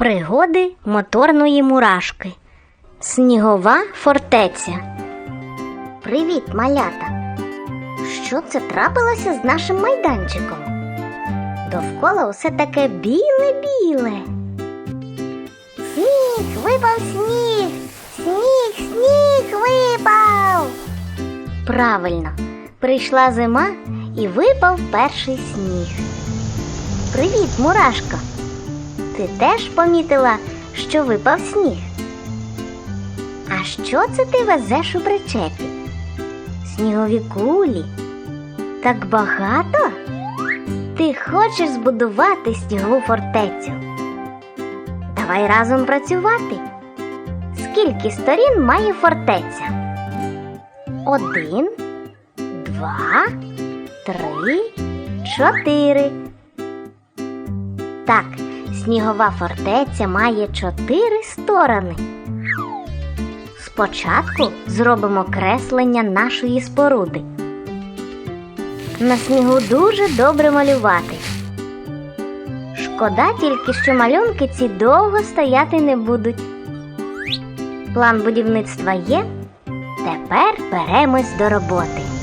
Пригоди моторної мурашки. Снігова фортеця. Привіт, малята! Що це трапилося з нашим майданчиком? Довкола усе таке біле-біле. Сніг, випав сніг! Сніг, сніг випав. Правильно, прийшла зима і випав перший сніг. Привіт, мурашка! Ти теж помітила, що випав сніг? А що це ти везеш у причепі? Снігові кулі? Так багато? Ти хочеш збудувати снігову фортецю? Давай разом працювати. Скільки сторін має фортеця? Один, два, три, чотири. Так, снігова фортеця має чотири сторони. Спочатку зробимо креслення нашої споруди. На снігу дуже добре малювати. Шкода тільки, що малюнки ці довго стояти не будуть. План будівництва є. Тепер беремось до роботи.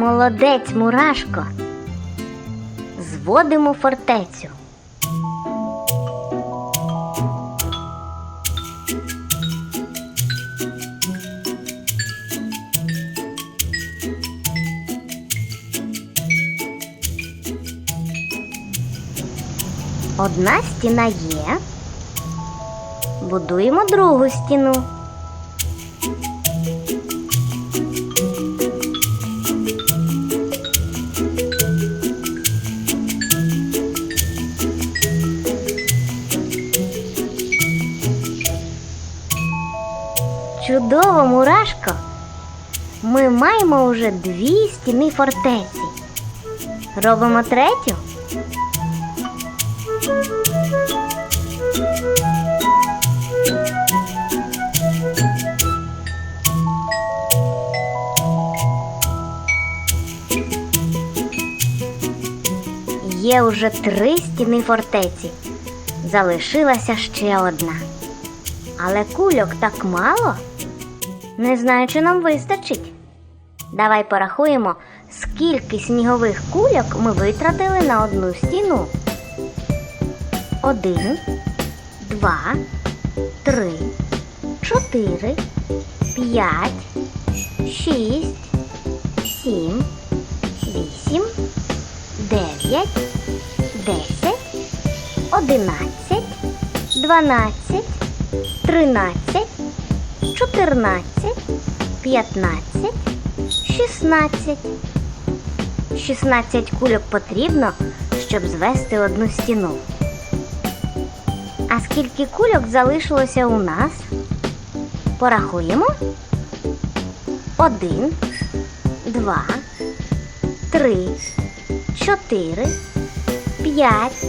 Молодець, мурашко. Зводимо фортецю. Одна стіна є. Будуємо другу стіну. Чудово, мурашко. Ми маємо уже дві стіни фортеці. Робимо третю. Є уже три стіни фортеці. Залишилася ще одна. Але кульок так мало. Не знаю, чи нам вистачить. Давай порахуємо, скільки снігових кульок ми витратили на одну стіну. Один, два, три, чотири, п'ять, шість, сім, вісім, дев'ять, десять, одинадцять, дванадцять. 13, 14, 15, 16. 16 кульок потрібно, щоб звести одну стіну. А скільки кульок залишилося у нас? Порахуємо. Один, два, три, чотири, п'ять,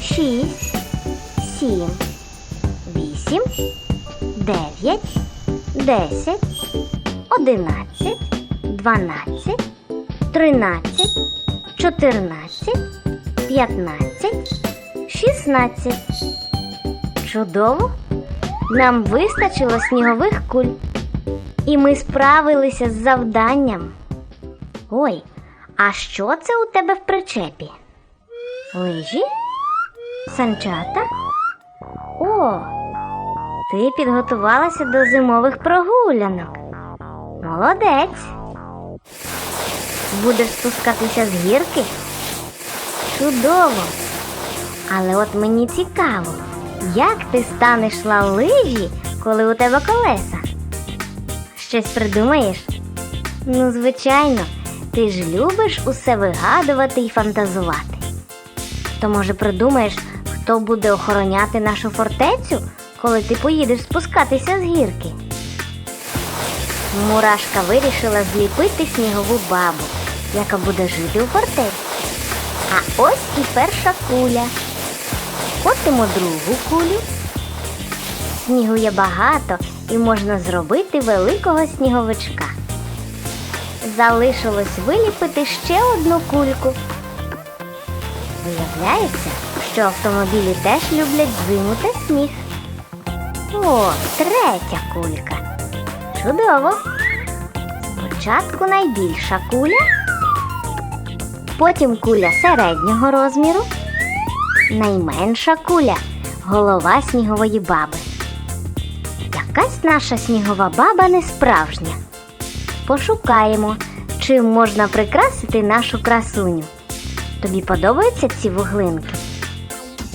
шість, сім. 8, 9, 10, 11, 12, 13, 14, 15, 16. Чудово! Нам вистачило снігових куль. І ми справилися з завданням. Ой, а що це у тебе в причепі? Лижі? Санчата? О, ти підготувалася до зимових прогулянок. Молодець. Будеш спускатися з гірки? Чудово. Але от мені цікаво, як ти станеш на лижі, коли у тебе колеса? Щось придумаєш? Ну, звичайно, ти ж любиш усе вигадувати і фантазувати. То може придумаєш, хто буде охороняти нашу фортецю, коли ти поїдеш спускатися з гірки? Мурашка вирішила зліпити снігову бабу, яка буде жити у фортеці. А ось і перша куля. Котимо другу кулю. Снігу є багато і можна зробити великого сніговичка. Залишилось виліпити ще одну кульку. Виявляється, що автомобілі теж люблять зиму та сніг. О, третя кулька. Чудово. Спочатку найбільша куля, потім куля середнього розміру, найменша куля голова снігової баби. Якась наша снігова баба не справжня. Пошукаємо, чим можна прикрасити нашу красуню. Тобі подобаються ці вуглинки?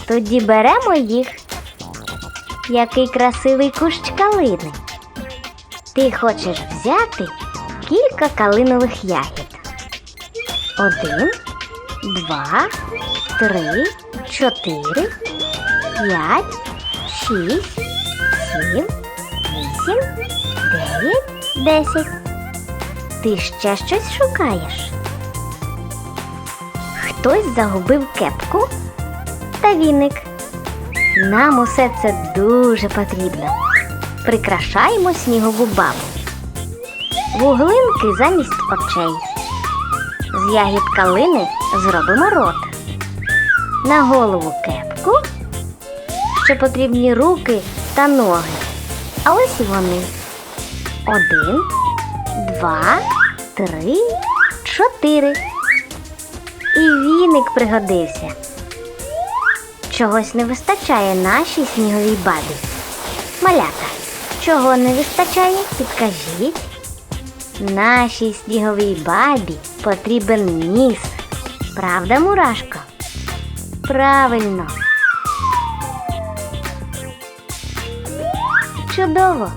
Тоді беремо їх. Який красивий кущ калини. Ти хочеш взяти кілька калинових ягід. Один, два, три, чотири, п'ять, шість, сім, вісім, дев'ять, десять. Ти ще щось шукаєш? Хтось загубив кепку та віник. Нам усе це дуже потрібно. Прикрашаємо снігову бабу. Вуглинки замість очей. З ягід калини зробимо рот. На голову кепку. Ще потрібні руки та ноги. А ось і вони. Один, два, три, чотири. І віник пригодився. Чогось не вистачає нашій сніговій бабі. Малята, чого не вистачає, підкажіть. Нашій сніговій бабі потрібен ніс. Правда, мурашко? Правильно. Чудово!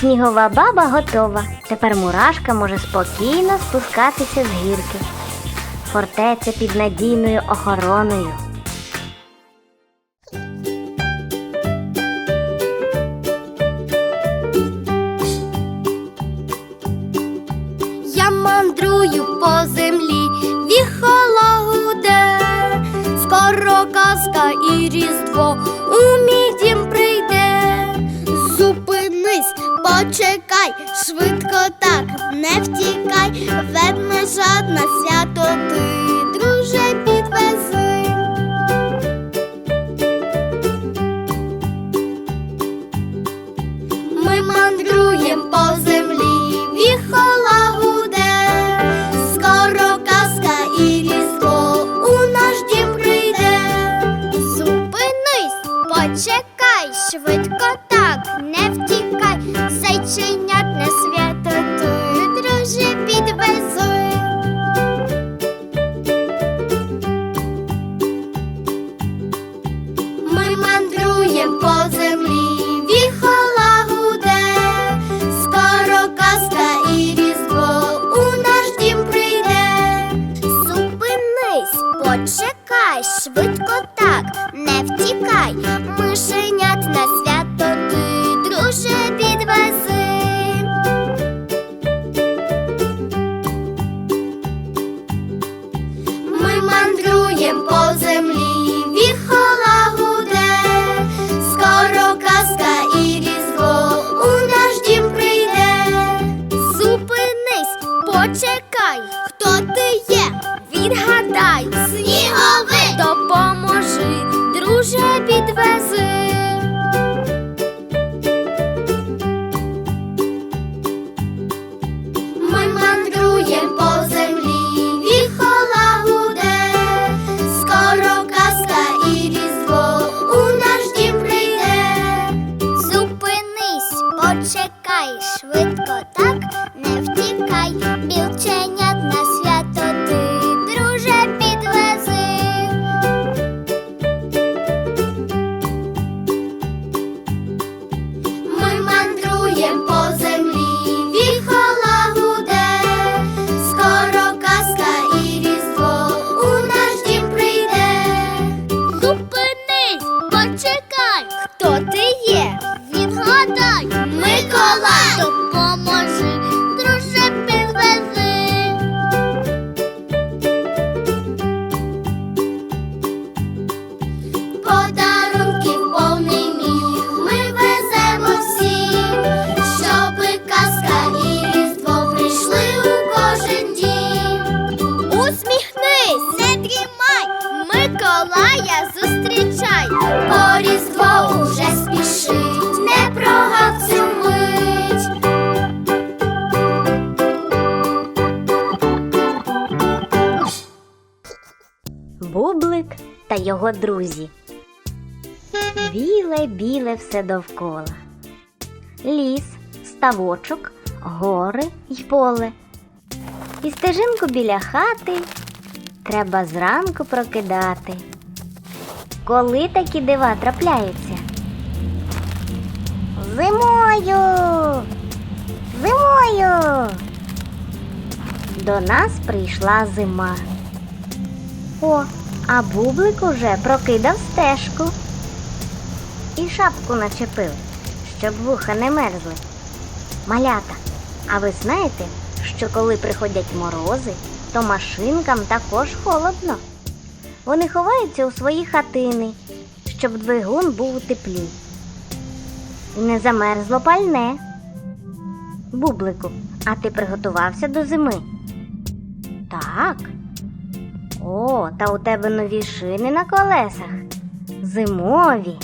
Снігова баба готова. Тепер мурашка може спокійно спускатися з гірки. Фортеця під надійною охороною. Мандрую по землі, віхола гуде, скоро казка і різдво у мій дім прийде. Зупинись, почекай, швидко так не втікай, ведмежа жадна свято ти, como Бублик та його друзі. Біле, біле все довкола. Ліс, ставочок, гори й поле. І стежинку біля хати треба зранку прокидати. Коли такі дива трапляються? Зимою! Зимою! До нас прийшла зима. О, а бублик уже прокидав стежку. І шапку начепив, щоб вуха не мерзли. Малята, а ви знаєте, що коли приходять морози, то машинкам також холодно. Вони ховаються у свої хатини, щоб двигун був у теплі. І не замерзло пальне. Бублику, а ти приготувався до зими? Так. О, та у тебе нові шини на колесах. Зимові.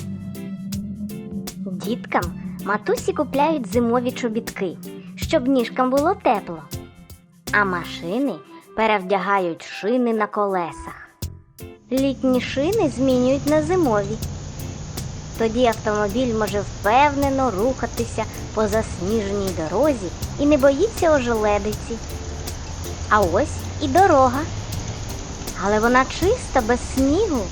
Діткам матусі купляють зимові чобітки, щоб ніжкам було тепло. А машини перевдягають шини на колесах. Літні шини змінюють на зимові. Тоді автомобіль може впевнено рухатися по засніженій дорозі і не боїться ожеледиці. А ось і дорога але вона чиста, без снігу.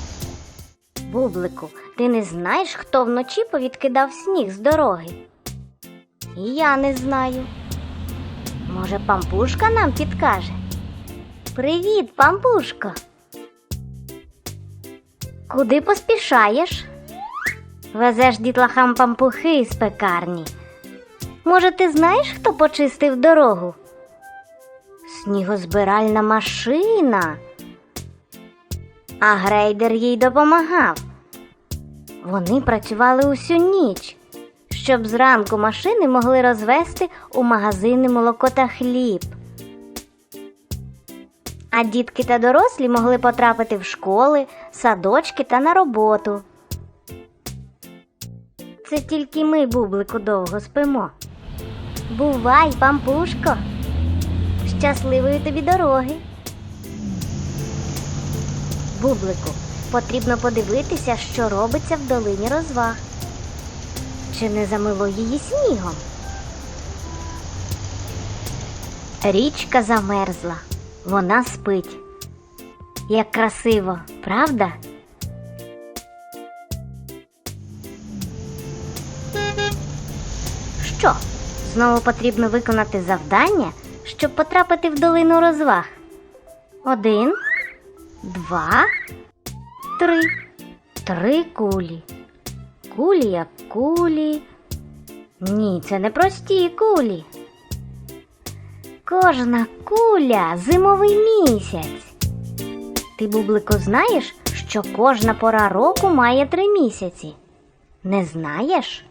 Бублику, ти не знаєш, хто вночі повідкидав сніг з дороги? І я не знаю. Може, пампушка нам підкаже? Привіт, пампушко. Куди поспішаєш? Везеш дітлахам пампухи з пекарні. Може, ти знаєш, хто почистив дорогу? Снігозбиральна машина а грейдер їй допомагав. Вони працювали усю ніч, щоб зранку машини могли розвести у магазини молоко та хліб. А дітки та дорослі могли потрапити в школи, садочки та на роботу. Це тільки ми, бублику, довго спимо. Бувай, пампушко! Щасливої тобі дороги! Бублику, потрібно подивитися, що робиться в долині розваг. Чи не замило її снігом? Річка замерзла, вона спить. Як красиво, правда? Що? Знову потрібно виконати завдання, щоб потрапити в долину розваг. Один два, три. Три кулі. Кулі як кулі. Ні, це не прості кулі. Кожна куля зимовий місяць. Ти, бублику, знаєш, що кожна пора року має три місяці? Не знаєш?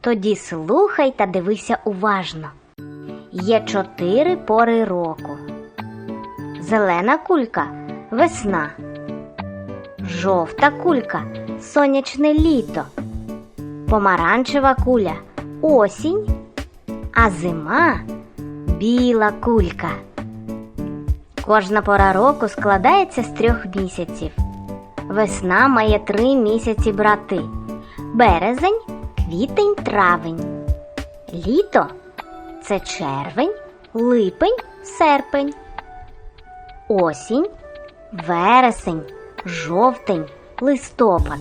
Тоді слухай та дивися уважно. Є чотири пори року. Зелена кулька весна. Жовта кулька сонячне літо. Помаранчева куля осінь, а зима біла кулька. Кожна пора року складається з трьох місяців. Весна має три місяці брати: березень, квітень, травень. Літо це червень, липень, серпень. Осінь, вересень, жовтень, листопад.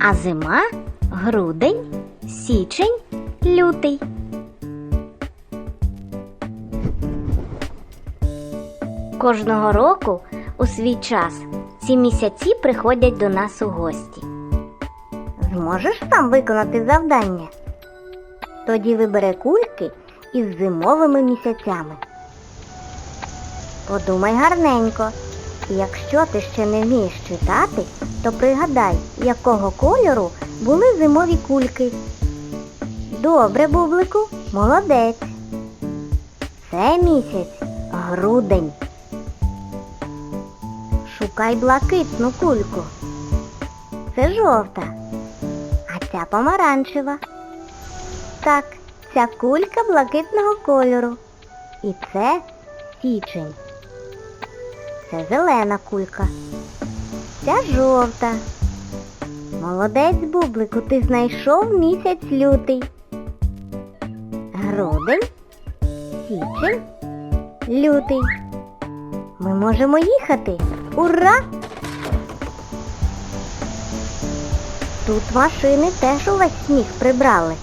А зима грудень, січень, лютий. Кожного року у свій час ці місяці приходять до нас у гості. Зможеш сам виконати завдання? Тоді вибери кульки із зимовими місяцями. Подумай гарненько. Якщо ти ще не вмієш читати, то пригадай, якого кольору були зимові кульки. Добре, бублику, молодець. Це місяць грудень. Шукай блакитну кульку. Це жовта, а ця помаранчева. Так, ця кулька блакитного кольору. І це січень. Це зелена кулька. Ця жовта. Молодець, бублику, ти знайшов місяць лютий. Грудень, січень, лютий. Ми можемо їхати. Ура! Тут машини теж увесь сніг прибрали.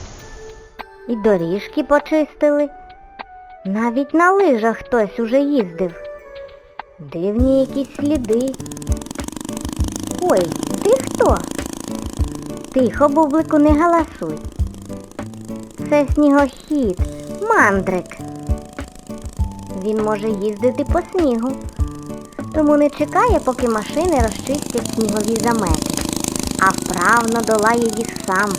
І доріжки почистили. Навіть на лижах хтось уже їздив. Дивні якісь сліди. Ой, ти хто? Тихо, бублику, не галасуй. Це снігохід, мандрик. Він може їздити по снігу, тому не чекає, поки машини розчистять снігові замети, а вправно долає їх сам.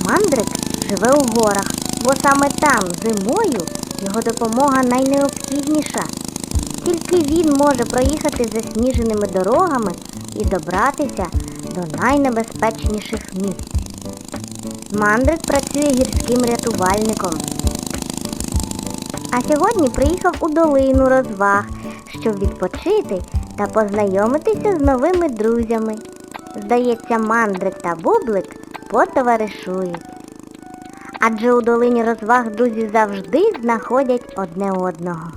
Мандрик живе у горах, бо саме там зимою його допомога найнеобхідніша. Тільки він може проїхати засніженими дорогами і добратися до найнебезпечніших місць. Мандрик працює гірським рятувальником. А сьогодні приїхав у долину розваг, щоб відпочити та познайомитися з новими друзями. Здається, мандрик та бублик потоваришують. Адже у долині розваг друзі завжди знаходять одне одного.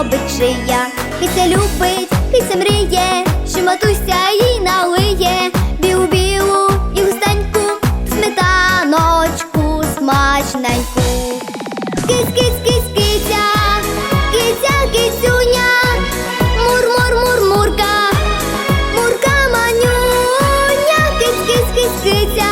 Зробить шия. Киця любить, киця мріє, що матуся їй налиє. Білу білу і густеньку, сметаночку смачненьку. Киць, киця, кицюня, мур, мур, мур, мурка, мурка манюня, киць, киць, киця, киця,